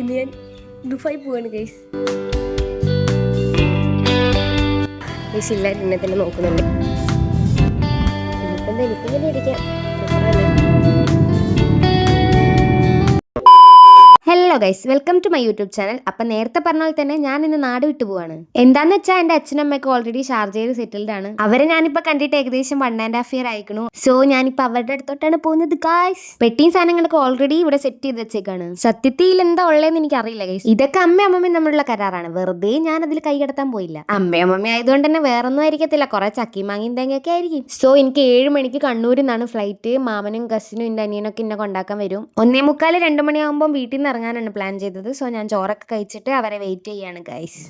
ഇന്ന് ഞാൻ ദുബായി പോവാണ് ഗൈസ് ഗൈസ് എല്ലാവരും എന്നെ തന്നെ നോക്കുന്നുണ്ട്. ഇനിയിപ്പം എന്താ ഇങ്ങനെ ഇരിക്കാം. Hello guys welcome to my YouTube channel അപ്പൊ നേരത്തെ പറഞ്ഞ പോലെ തന്നെ ഞാൻ ഇന്ന് നാട് വിട്ടു പോവാണ്. എന്താന്ന് വെച്ചാൽ എന്റെ അച്ഛനും അമ്മയൊക്കെ ഓൾറെഡി ഷാർജയിൽ സെറ്റിൽഡ് ആണ്. അവരെ ഞാനിപ്പോ കണ്ടിട്ട് ഏകദേശം വൺ ആൻഡ് ഹാഫ് ഇയർ ആയിക്കണു. സോ ഞാനിപ്പോ അവരുടെ അടുത്തോട്ടാണ് പോകുന്നത് ഗൈസ് പെട്ടിയും സാധനങ്ങളൊക്കെ ഓൾറെഡി ഇവിടെ സെറ്റ് ചെയ്ത് വെച്ചേക്കാണ്. സത്യത്തിൽ എന്താ ഉള്ളതെന്ന് എനിക്ക് അറിയില്ല ഗൈസ് ഇതൊക്കെ അമ്മ അമ്മമ്മയും തമ്മിലുള്ള കരാറാണ്. വെറുതെ ഞാൻ അതിൽ കൈ കടത്താൻ പോയില്ല. അമ്മ അമ്മമ്മ ആയതുകൊണ്ട് തന്നെ വേറൊന്നും ആയിരിക്കത്തില്ല. കുറെ ചക്കി മാങ്ങിയും തേങ്ങയൊക്കെ ആയിരിക്കും. സോ എനിക്ക് ഏഴ് മണിക്ക് കണ്ണൂരിൽ നിന്നാണ് ഫ്ലൈറ്റ് മാമനും കസിനും എന്റെ അനിയനൊക്കെ എന്നെ കൊണ്ടാക്കാൻ വരും. ഒന്നേ മുക്കാൽ രണ്ട് മണിയാകുമ്പോൾ വീട്ടിൽ നിന്ന് ഇറങ്ങാനാണ് പ്ലാൻ ചെയ്തത്. സോ ഞാൻ ചോറൊക്കെ കഴിച്ചിട്ട് അവരെ വെയിറ്റ് ചെയ്യാണ് ഗൈസ്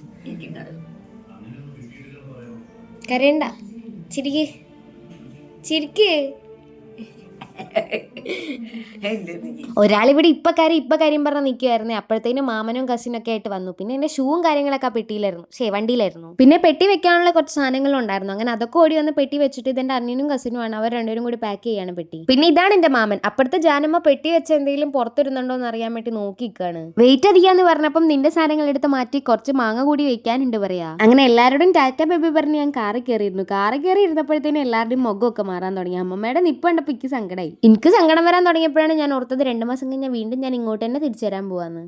കരയണ്ട. ചിരിക്ക്. ചിരിക്ക്. ഒരാളിവിടെ ഇപ്പൊ കാര്യം ഇപ്പൊ കാര്യം പറഞ്ഞ നിൽക്കുമായിരുന്നു അപ്പോഴത്തേനും മാമനും കസിനും ഒക്കെ ആയിട്ട് വന്നു. പിന്നെ എന്റെ ഷൂവും കാര്യങ്ങളൊക്കെ പെട്ടിയിലായിരുന്നു. ശേ വണ്ടിയിലായിരുന്നു. പിന്നെ പെട്ടി വെക്കാനുള്ള കുറച്ച് സാധനങ്ങളും ഉണ്ടായിരുന്നു. അങ്ങനെ അതൊക്കെ ഓടി വന്ന് പെട്ടി വെച്ചിട്ട് ഇതെന്റെ അനിയനും കസിനുമാണ്. അവർ രണ്ടുപേരും കൂടി പാക്ക് ചെയ്യാണ് പെട്ടി. പിന്നെ ഇതാണ് എന്റെ മാമൻ. അപ്പുറത്തെ ജാനമ്മ പെട്ടി വെച്ച എന്തെങ്കിലും പുറത്തിരുന്നുണ്ടോ എന്ന് അറിയാൻ വേണ്ടി നോക്കിക്കാണ് വെയിറ്റ് അധികാന്ന് പറഞ്ഞപ്പം നിന്റെ സാധനങ്ങൾ എടുത്ത് മാറ്റി കുറച്ച് മാങ്ങ കൂടി വെക്കാനുണ്ട് പറയാ. അങ്ങനെ എല്ലാവരോടും ടാറ്റ ബേബി പറഞ്ഞ് ഞാൻ കാറിൽ കയറിയിരുന്നു. കാറിൽ കയറി ഇരുന്നപ്പോഴത്തേനും എല്ലാവരുടെയും മുഖമൊക്കെ മാറാൻ തുടങ്ങി. അമ്മമ്മയുടെ നിപ്പ് കണ്ടപ്പോൾ എനിക്ക് സങ്കടമായി എനിക്ക് സങ്കടം വരാൻ തുടങ്ങിയപ്പോഴാണ് ഞാൻ ഓർത്തത് രണ്ട് മാസം കഴിഞ്ഞാൽ വീണ്ടും ഞാൻ ഇങ്ങോട്ട് തന്നെ തിരിച്ചു വരാൻ പോവാന്ന്.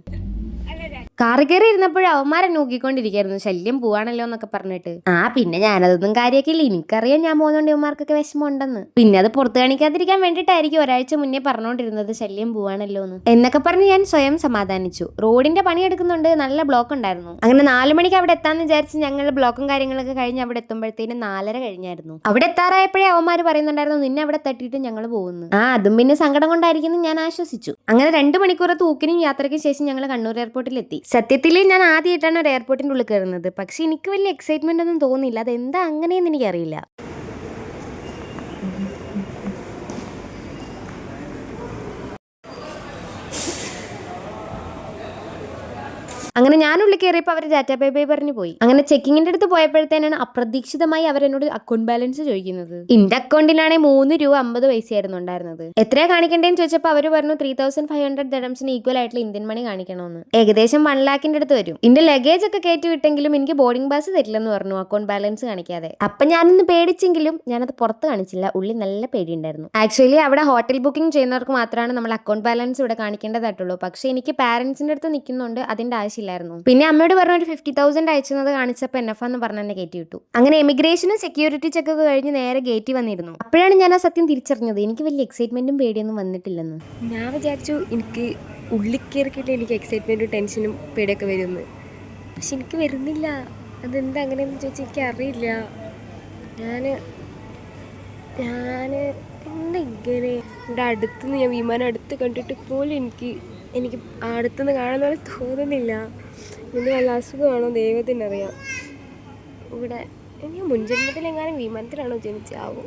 കാറി കയറി ഇരുന്നപ്പോഴും അവന്മാരെ നോക്കിക്കൊണ്ടിരിക്കായിരുന്നു ശല്യം പോവാണല്ലോ എന്നൊക്കെ പറഞ്ഞിട്ട്. ആ പിന്നെ ഞാനതൊന്നും കാര്യമാക്കില്ല എനിക്കറിയാം ഞാൻ പോകുന്നോണ്ട് ഇവന്മാർക്കൊക്കെ വിഷമം ഉണ്ടെന്ന് പിന്നെ അത് പുറത്ത് കാണിക്കാതിരിക്കാൻ വേണ്ടിയിട്ടായിരിക്കും ഒരാഴ്ച മുന്നേ പറഞ്ഞുകൊണ്ടിരുന്നത് ശല്യം പോവാണല്ലോ എന്ന്. എന്നൊക്കെ പറഞ്ഞ് ഞാൻ സ്വയം സമാധാനിച്ചു. റോഡിന്റെ പണി എടുക്കുന്നുണ്ട്. നല്ല ബ്ലോക്ക് ഉണ്ടായിരുന്നു. അങ്ങനെ നാല് മണിക്ക് അവിടെ എത്താന്ന് വിചാരിച്ച് ഞങ്ങൾ ബ്ലോക്കും കാര്യങ്ങളൊക്കെ കഴിഞ്ഞ് അവിടെ എത്തുമ്പോഴത്തേനും നാലര കഴിഞ്ഞായിരുന്നു. അവിടെ എത്താറായപ്പോഴേ അവന്മാർ പറയുന്നുണ്ടായിരുന്നു നിന്നെ അവിടെ തട്ടിയിട്ട് ഞങ്ങൾ പോകുന്നു. ആ അതും പിന്നെ സങ്കടം കൊണ്ടായിരിക്കുന്നു ഞാൻ ആശ്വസിച്ചു. അങ്ങനെ രണ്ട് മണിക്കൂർ തൂക്കിനും യാത്രയ്ക്ക് ശേഷം ഞങ്ങൾ കണ്ണൂർ എയർപോർട്ടിൽ എത്തി സത്യത്തിൽ ഞാൻ ആദ്യമായിട്ടാണ് ഒരു എയർപോർട്ടിന്റെ ഉള്ളിൽ കയറുന്നത് പക്ഷേ എനിക്ക് വലിയ എക്സൈറ്റ്മെന്റ് ഒന്നും തോന്നിയില്ല. അതെന്താ അങ്ങനെയെന്ന് എനിക്കറിയില്ല. അങ്ങനെ ഞാൻ ഉള്ളിൽ കയറിയപ്പോൾ അവർ ഡാറ്റ പേ പേ പറഞ്ഞു പോയി. അങ്ങനെ ചെക്കിങ്ങിന്റെ അടുത്ത് പോയപ്പോഴത്തേനാണ് അപ്രതീക്ഷിതമായി അവർ എന്നോട് അക്കൗണ്ട് ബാലൻസ് ചോദിക്കുന്നത് എന്റെ അക്കൗണ്ടിലാണെങ്കിൽ മൂന്ന് രൂപ അമ്പത് പൈസയായിരുന്നു ഉണ്ടായിരുന്നത്. എത്രയാ കാണിക്കേണ്ടതെന്ന് ചോദിച്ചപ്പോൾ അവർ പറഞ്ഞു ത്രീ തൗസൻഡ് ഫൈവ് ഹൺഡ്രഡ് ദഡംസിന് ഈക്വൽ ആയിട്ടുള്ള ഇന്ത്യൻ മണി കാണിക്കണമെന്ന് ഏകദേശം വൺ ലാഖിന്റെ അടുത്ത് വരും. എന്റെ ലഗേജ് ഒക്കെ കയറ്റി വിട്ടെങ്കിലും എനിക്ക് ബോർഡിംഗ് പാസ് തരില്ലെന്ന് പറഞ്ഞു അക്കൗണ്ട് ബാലൻസ് കാണിക്കാതെ. അപ്പൊ ഞാനൊന്ന് പേടിച്ചെങ്കിലും ഞാനത് പുറത്ത് കാണിച്ചില്ല. ഉള്ളിൽ നല്ല പേടിയുണ്ടായിരുന്നു. ആക്ച്വലി അവിടെ ഹോട്ടൽ ബുക്കിംഗ് ചെയ്യുന്നവർക്ക് മാത്രമാണ് നമ്മൾ അക്കൗണ്ട് ബാലൻസ് ഇവിടെ കാണിക്കേണ്ടതായിട്ടുള്ളൂ. പക്ഷെ എനിക്ക് പാരന്റ്സിന്റെ അടുത്ത് നിൽക്കുന്നുണ്ട്. അതിന്റെ ആവശ്യമില്ലായിരുന്നു പിന്നെ അമ്മയോട് പറഞ്ഞ ഒരു ഫിഫ്റ്റി തൗസൻഡ് അയച്ചത് കാണിച്ചപ്പോൾ എൻ എഫ് എന്ന് പറഞ്ഞ എന്നെ കയറ്റി വിട്ടു. അങ്ങനെ എമിഗ്രേഷനും സെക്യൂരിറ്റി ചെക്ക് ഒക്കെ കഴിഞ്ഞ് നേരെ ഗേറ്റിൽ വന്നിരുന്നു. അപ്പോഴാണ് ഞാൻ ആ സത്യം തിരിച്ചറിഞ്ഞത്. എനിക്ക് വലിയ എക്സൈറ്റ്മെന്റും പേടിയൊന്നും വന്നിട്ടില്ലെന്ന്. ഞാൻ വിചാരിച്ചു എനിക്ക് ഉള്ളിൽ കയറിക്കിട്ട് എനിക്ക് എക്സൈറ്റ്മെന്റും ടെൻഷനും പേടിയൊക്കെ വരുമെന്ന്. പക്ഷെ എനിക്ക് വരുന്നില്ല. അതെന്താ അങ്ങനെയെന്ന് ചോദിച്ചാൽ എനിക്ക് അറിയില്ല ഞാൻ ഞാൻ എന്താ ഇങ്ങനെ ഇവിടെ അടുത്തുനിന്ന് ഞാൻ വിമാനം അടുത്ത് കണ്ടിട്ട് പോലും എനിക്ക് എനിക്ക് അടുത്തുനിന്ന് കാണുന്ന പോലെ തോന്നുന്നില്ല. ഇന്ന് വല്ല അസുഖമാണോ? ദൈവത്തിനറിയാം. ഇവിടെ എനിക്ക് മുൻജന്മത്തിലെങ്ങാനും വിമാനത്തിലാണോ ജനിച്ചാവോ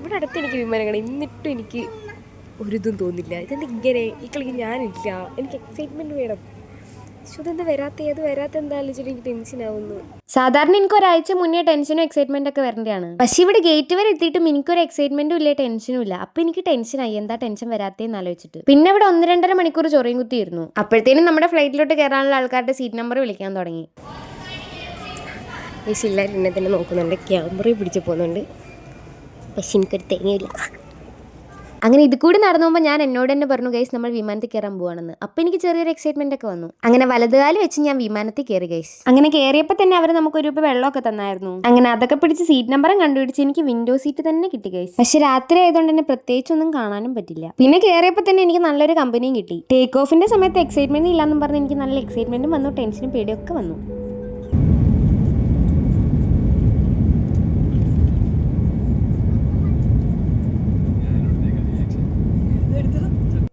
ഇവിടെ അടുത്ത് എനിക്ക് വിമാനം കാണാം എന്നിട്ടും എനിക്ക് ഒരിതും തോന്നില്ല. ഇതെന്താ ഇങ്ങനെ ഈ കളിക്ക് ഞാനില്ല. എനിക്ക് എക്സൈറ്റ്മെന്റ് വേണം. പക്ഷെ ഇതെന്താ വരാത്ത ഏത് വരാത്ത എന്താ ആലോചിച്ചിട്ട് എനിക്ക് ടെൻഷൻ ആവുന്നു. സാധാരണ എനിക്ക് ഒരാഴ്ച മുന്നേ ടെൻഷനും എക്സൈറ്റ്മെന്റ് ഒക്കെ വരേണ്ടതാണ്. പക്ഷെ ഇവിടെ ഗേറ്റ് വരെ എത്തിയിട്ടും എനിക്കൊരു എക്സൈറ്റ്മെന്റും ഇല്ല ടെൻഷനും ഇല്ല. അപ്പൊ എനിക്ക് ടെൻഷനായി എന്താ ടെൻഷൻ വരാത്തേന്ന് ആലോചിച്ചിട്ട്. പിന്നെ ഇവിടെ ഒന്ന് രണ്ടര മണിക്കൂർ ചൊറിയും കുത്തിയിരുന്നു അപ്പോഴത്തേനും നമ്മുടെ ഫ്ലൈറ്റിലോട്ട് കയറാനുള്ള ആൾക്കാരുടെ സീറ്റ് നമ്പർ വിളിക്കാൻ തുടങ്ങി. ഈ എല്ലാവരും എന്നെ തന്നെ നോക്കുന്നുണ്ട്. ക്യാമറ പിടിച്ച് പോകുന്നുണ്ട്. പക്ഷെ എനിക്കൊരു തേങ്ങയില്ല അങ്ങനെ ഇത് കൂടി നടന്നു പോകുമ്പോൾ ഞാൻ എന്നോട് തന്നെ പറഞ്ഞു ഗൈസ് നമ്മൾ വിമാനത്തിൽ കയറാൻ പോവാണെന്ന്. അപ്പൊ എനിക്ക് ചെറിയൊരു എക്സൈറ്റ്മെന്റ് ഒക്കെ വന്നു. അങ്ങനെ വലതുകാലി വെച്ച് ഞാൻ വിമാനത്തിൽ കയറി ഗൈസ് അങ്ങനെ കയറിയപ്പോൾ തന്നെ അവർ നമുക്ക് ഒരു രൂപ വെള്ളമൊക്കെ തന്നായിരുന്നു. അങ്ങനെ അതൊക്കെ പിടിച്ച് സീറ്റ് നമ്പറും കണ്ടുപിടിച്ച് എനിക്ക് വിൻഡോ സീറ്റ് തന്നെ കിട്ടി ഗൈസ് പക്ഷെ രാത്രി ആയതുകൊണ്ട് തന്നെ പ്രത്യേകിച്ചൊന്നും കാണാനും പറ്റില്ല. പിന്നെ കയറിയപ്പോൾ തന്നെ എനിക്ക് നല്ലൊരു കമ്പനിയും കിട്ടി. ടേക്ക് ഓഫിന്റെ സമയത്ത് എക്സൈറ്റ്മെന്റ് ഇല്ലാന്നും പറഞ്ഞ് എനിക്ക് നല്ല എക്സൈറ്റ്മെന്റും വന്നു ടെൻഷനും പേടിയൊക്കെ വന്നു.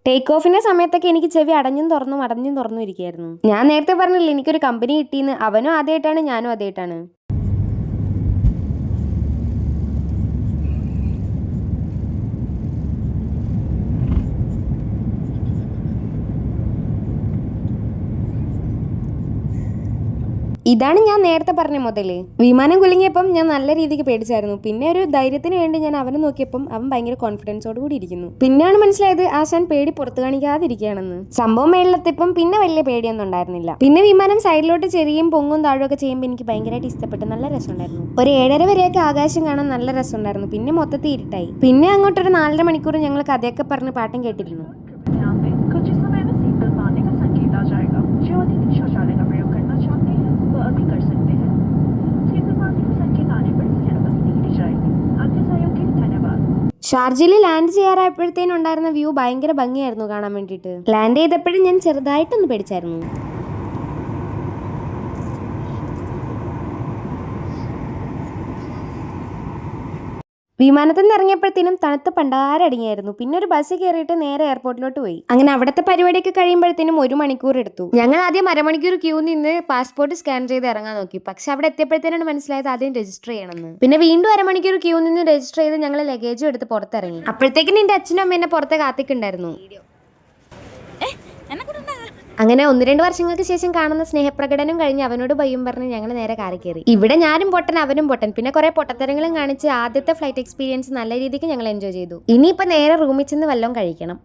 ടേക്ക് ഓഫിന്റെ സമയത്തൊക്കെ എനിക്ക് ചെവി അടഞ്ഞും തുറന്നും അടഞ്ഞും തുറന്നും ഇരിക്കുകയായിരുന്നു ഞാൻ നേരത്തെ പറഞ്ഞില്ലേ എനിക്കൊരു കമ്പനി കിട്ടിയെന്ന് അവനും ആദ്യമായിട്ടാണ് ഞാനും ആദ്യമായിട്ടാണ് ഇതാണ് ഞാൻ നേരത്തെ പറഞ്ഞ മുതൽ വിമാനം കുലുങ്ങിയപ്പം ഞാൻ നല്ല രീതിക്ക് പേടിച്ചായിരുന്നു. പിന്നെ ഒരു ധൈര്യത്തിന് വേണ്ടി ഞാൻ അവനെ നോക്കിയപ്പം അവൻ ഭയങ്കര കോൺഫിഡൻസോട് കൂടി ഇരിക്കുന്നു. പിന്നെയാണ് മനസ്സിലായത് ആശാൻ പേടി പുറത്തു കാണിക്കാതിരിക്കുകയാണെന്ന്. സംഭവം മേളിലെത്തിയപ്പം പിന്നെ വലിയ പേടിയൊന്നും ഉണ്ടായിരുന്നില്ല. പിന്നെ വിമാനം സൈഡിലോട്ട് ചെറിയും പൊങ്ങും താഴും ഒക്കെ ചെയ്യുമ്പോൾ എനിക്ക് ഭയങ്കരമായിട്ട് ഇഷ്ടപ്പെട്ട്. നല്ല രസമുണ്ടായിരുന്നു. ഒരു ഏഴര വരെയൊക്കെ ആകാശം കാണാൻ നല്ല രസമുണ്ടായിരുന്നു. പിന്നെ മൊത്തത്തിൽ ഇരുട്ടായി. പിന്നെ അങ്ങോട്ടൊരു നാലര മണിക്കൂർ ഞങ്ങൾ കഥയൊക്കെ പറഞ്ഞ് പാട്ടും കേട്ടിരുന്നു. ഷാർജയിൽ ലാൻഡ് ചെയ്യാറായപ്പോഴത്തേനും ഉണ്ടായിരുന്ന വ്യൂ ഭയങ്കര ഭംഗിയായിരുന്നു കാണാൻ വേണ്ടിയിട്ട്. ലാൻഡ് ചെയ്തപ്പോഴും ഞാൻ ചെറുതായിട്ടൊന്ന് പേടിച്ചായിരുന്നു. വിമാനത്തിൽ നിന്ന് ഇറങ്ങിയപ്പോഴത്തേനും തണുത്ത് പണ്ടാരടിങ്ങായിരുന്നു പിന്നെ ഒരു ബസ് കയറിയിട്ട് നേരെ എയർപോർട്ടിലോട്ട് പോയി. അങ്ങനെ അവിടുത്തെ പരിപാടിയൊക്കെ കഴിയുമ്പോഴത്തേനും ഒരു മണിക്കൂർ എടുത്തു. ഞങ്ങൾ ആദ്യം അരമണിക്കൂർ ക്യൂ നിന്ന് പാസ്പോർട്ട് സ്കാൻ ചെയ്ത് ഇറങ്ങാൻ നോക്കി. പക്ഷെ അവിടെ എത്തിയപ്പോഴത്തേനാണ് മനസ്സിലായത് ആദ്യം രജിസ്റ്റർ ചെയ്യണമെന്ന്. പിന്നെ വീണ്ടും അരമണിക്കൂർ ക്യൂ നിന്ന് രജിസ്റ്റർ ചെയ്ത് ഞങ്ങൾ ലഗേജും എടുത്ത് പുറത്തിറങ്ങി. അപ്പോഴത്തേക്കും എന്റെ അച്ഛനും അമ്മ എന്നെ പുറത്തെ കാത്തിക്കുണ്ടായിരുന്നു അങ്ങനെ ഒന്ന് രണ്ട് വർഷങ്ങൾക്ക് ശേഷം കാണുന്ന സ്നേഹപ്രകടനം കഴിഞ്ഞ് അവനോട് ഭയം പറഞ്ഞ് ഞങ്ങൾ നേരെ കാറി കയറി. ഇവിടെ ഞാനും പൊട്ടൻ അവനും പൊട്ടൻ. പിന്നെ കുറെ പൊട്ടത്തരങ്ങളും കാണിച്ച് ആദ്യത്തെ ഫ്ലൈറ്റ് എക്സ്പീരിയൻസ് നല്ല രീതിക്ക് ഞങ്ങൾ എൻജോയ് ചെയ്തു. ഇനിയിപ്പോ നേരെ റൂമിൽ ചെന്ന് വല്ലതും കഴിക്കണം.